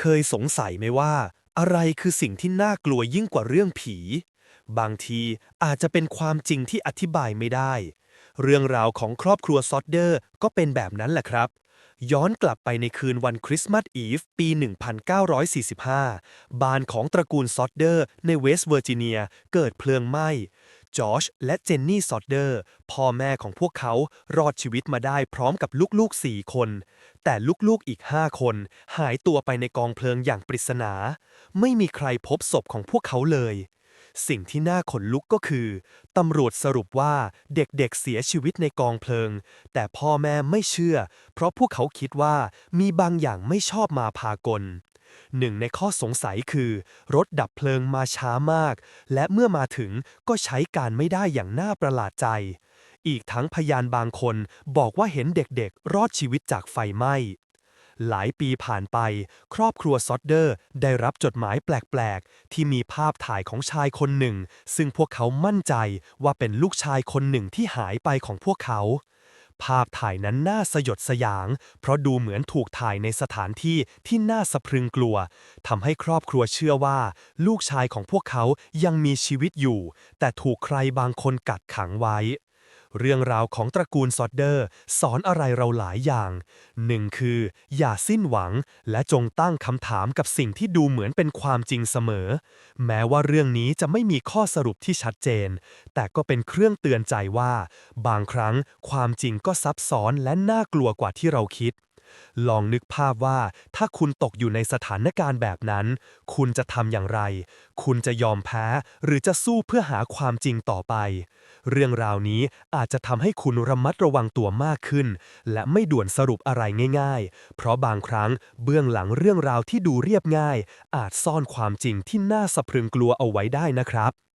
เคยสงสัยไหมว่า อะไรคือสิ่งที่น่ากลัวยิ่งกว่าเรื่องผี บางทีอาจจะเป็นความจริงที่อธิบายไม่ได้ เรื่องราวของครอบครัวซอดเดอร์ก็เป็นแบบนั้นแหละครับ ย้อนกลับไปในคืนวันคริสต์มาสอีฟปี 1945 บ้านของตระกูลซอดเดอร์ในเวสต์เวอร์จิเนียเกิดเพลิงไหม้ จอร์จและเจนนี่ซอดเดอร์ พ่อแม่ของพวกเขารอดชีวิตมาได้พร้อมกับลูกๆ4คน แต่ลูกๆอีก5คน หายตัวไปในกองเพลิงอย่างปริศนา ไม่มีใครพบศพของพวกเขาเลย สิ่งที่น่าขนลุกก็คือ ตำรวจสรุปว่าเด็กๆเสียชีวิตในกองเพลิง แต่พ่อแม่ไม่เชื่อ เพราะพวกเขาคิดว่ามีบางอย่างไม่ชอบมาพากล หนึ่งในข้อสงสัยคือ รถดับเพลิงมาช้ามาก และเมื่อมาถึงก็ใช้การไม่ได้อย่างน่าประหลาดใจ อีกทั้งพยานบางคนบอกว่าเห็นเด็กๆ รอดชีวิตจากไฟไหม้หลายปีผ่านไป ครอบครัวซอดเดอร์ได้รับจดหมายแปลก ๆ ที่มีภาพถ่ายของชายคนหนึ่ง ซึ่งพวกเขามั่นใจว่าเป็นลูกชายคนหนึ่งที่หายไปของพวกเขา ภาพถ่ายนั้นน่าสยดสยาง เพราะดูเหมือนถูกถ่ายในสถานที่ที่น่าสะพรึงกลัวทำให้ครอบครัวเชื่อว่า ลูกชายของพวกเขายังมีชีวิตอยู่ แต่ถูกใครบางคนกัดขังไว้ เรื่องราวของตระกูลซอดเดอร์ สอนอะไรเราหลายอย่างหนึ่งคือ อย่าสิ้นหวัง และจงตั้งคำถามกับสิ่งที่ดูเหมือนเป็นความจริงเสมอ แม้ว่าเรื่องนี้จะไม่มีข้อสรุปที่ชัดเจน แต่ก็เป็นเครื่องเตือนใจว่า บางครั้งความจริงก็ซับซ้อนและน่ากลัวกว่าที่เราคิด ลองนึกภาพว่าถ้าคุณตกอยู่ในสถานการณ์แบบนั้น คุณจะทำอย่างไร คุณจะยอมแพ้ หรือจะสู้เพื่อหาความจริงต่อไป เรื่องราวนี้อาจจะทำให้คุณระมัดระวังตัวมากขึ้น และไม่ด่วนสรุปอะไรง่ายๆ เพราะบางครั้งเบื้องหลังเรื่องราวที่ดูเรียบง่าย อาจซ่อนความจริงที่น่าสะพรึงกลัวเอาไว้ได้นะครับ